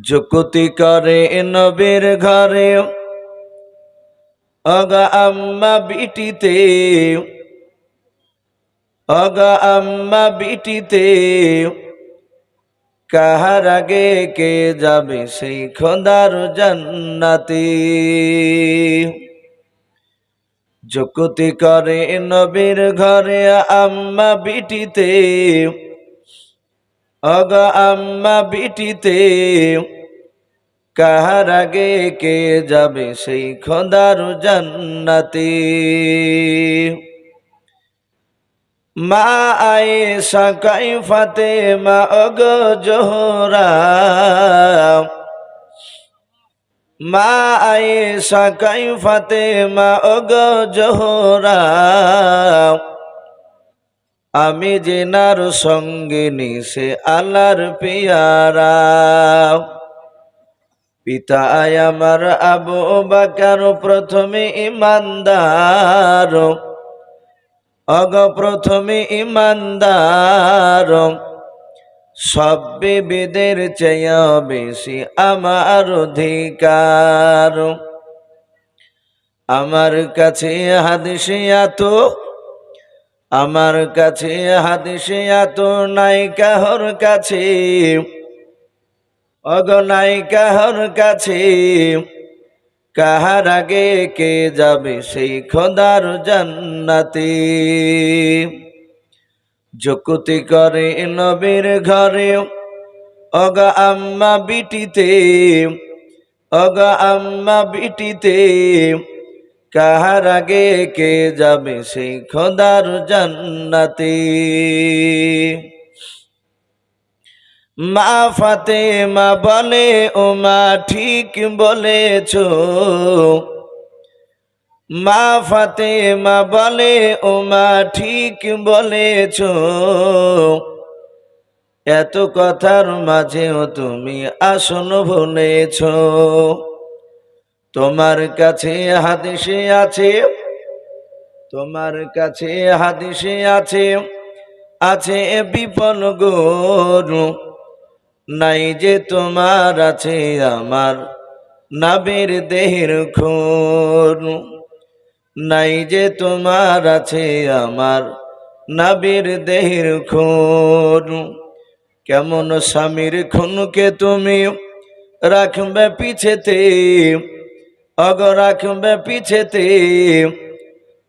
যুকুতি করে নবীর ঘরে। অগা আম্মা বিটিতে, অগা আম্মা বিটিতে, কাহার আগে কে যাবে সেই খোদার জান্নাতি? যুকুতি করে নবীর ঘরে আম্মা বিটিতে অগ আম্মা বিটিতে কাহার আগে কে যাবে সেই খোদার জান্নাতি মা আয়ে সাকাই ফাতে মা অগ জোহরা মা আয়ে সাকাই ফাতে মা অগ জোহরা আমি জেনার সঙ্গিনী, সে আল্লাহর পিয়ারা। পিতা আমার আবু বাকার, প্রথমে ইমানদার। অগ প্রথমে ইমানদার। সব বিবিদের চেয়ে বেশি আমার অধিকার। আমার কাছে হাদিসে এত আমার কাছে হাদিসে এত নাই কাহর কাছে। অগনাই কাহর কাছে। কাহার আগে কে যাবে সেই খোদার জান্নাতি। যকুতি করে নবীর ঘরে, অগ আম্মা বিটিতে, অগ আম্মা বিটিতে কাহার আগে কে যাবে সেই খোদার জান্নাতি? মা ফাতে মা বলে ও মা ঠিক বলেছ। মা ফাতে মা বলে ও মা ঠিক বলেছ। এত কথার মাঝেও তুমি আসন ভুলেছ তোমার কাছে হাদিসে আছে, তোমার কাছে হাদিসে আছে আছে বিপন গরু। নাই যে তোমার আছে আমার নাবের দেহের খুন নাই যে তোমার আছে আমার নাবের দেহের খুন কেমন স্বামীর খুনকে তুমি রাখবে পিছেতে অগ রাখবে পিছেতে,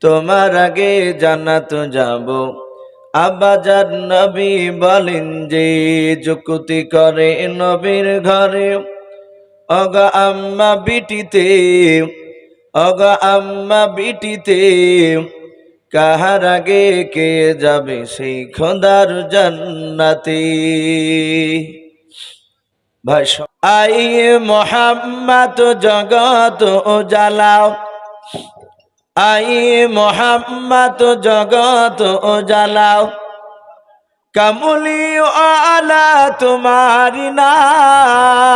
তোমার আগে জান্নাত যাব। আব্বাজার নবী বলেন যে, যুকুতি করে নবীর ঘরে। অগ আম্মা বিটিতে, অগ আম্মা বিটিতে, কাহার আগে কে যাবে সেই খোদার জান্নাতি? ভাষ্য আই মোহাম্মদ জগত ও জ্বালাও আই মোহাম্মদ জগত ও জ্বালাও কামুলি আলা তোমারি নাম।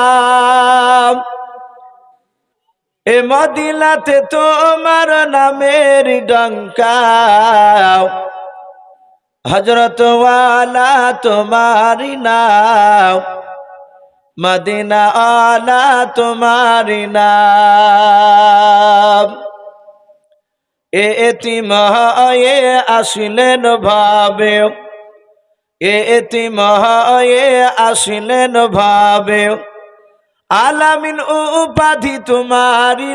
এ মদিনাতে তোমার নামের ডঙ্কা হজরত ওয়ালা তোমারি নাম। মদিনা আলা তোমারি নাম। এতিম হয়ে আসিলেন ভাবে। এতিম হয়ে আসিলেন ভাবে। আলামিন উপাধি তোমারি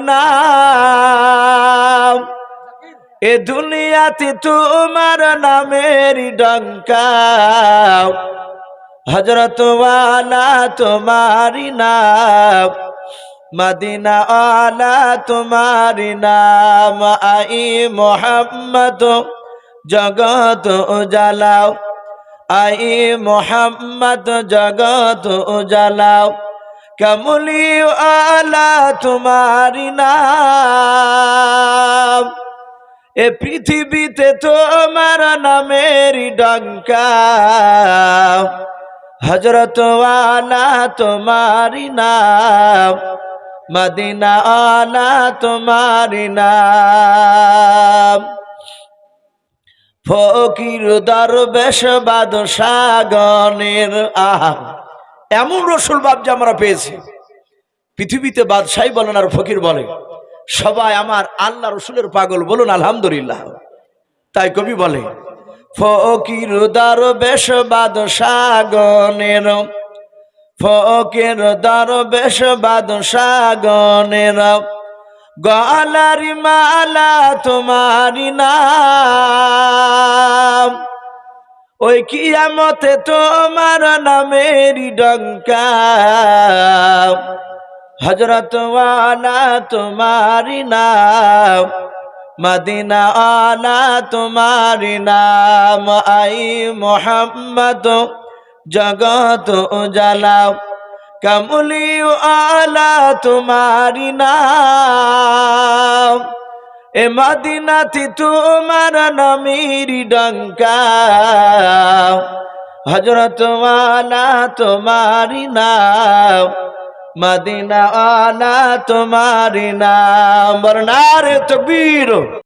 এ দুনিয়াতে তোমার নামের ডঙ্কা। হজরত তোমারি নাম, মদিনা আলা তোমারি নাম, আই মোহাম্মদ জগত উজালাও, আই মোহাম্মদ জগত উজালাও, কমলি আলা তোমারি নাম। এ পৃথিবীতে তোমার নামের ডঙ্কা। হজরত আলা তোমারি নাম, মদিনা আলা তোমারি নাম। ফকির দরবেশ বাদশাগণের আহা এমন রসুল বাবজি আমরা পেয়েছি। পৃথিবীতে বাদশাহী বলেন আর ফকির বলে, সবাই আমার আল্লাহ রসুলের পাগল বলুন, আলহামদুলিল্লাহ। তাই কবি বলে ফকির দার বেশ বাদশাগনের ফকির দার বেশ বাদশাগনের গলারি মালা তোমারি নাম, ওই কিয়ামতে তোমার নামেরই ডঙ্কা। হজরত ওয়ালা তোমারি নাম মদিনা আলা তোমারি নাম আই মোহাম্মদ জগত উজালা। কমলি আলা তোমারি নাম। এ মদিনাতি তোমার নমিরি ডঙ্কা। হজরত ওয়ালা তোমারি নাম। মদিনা আলা তোমার নাম বর্ণার তকবীর।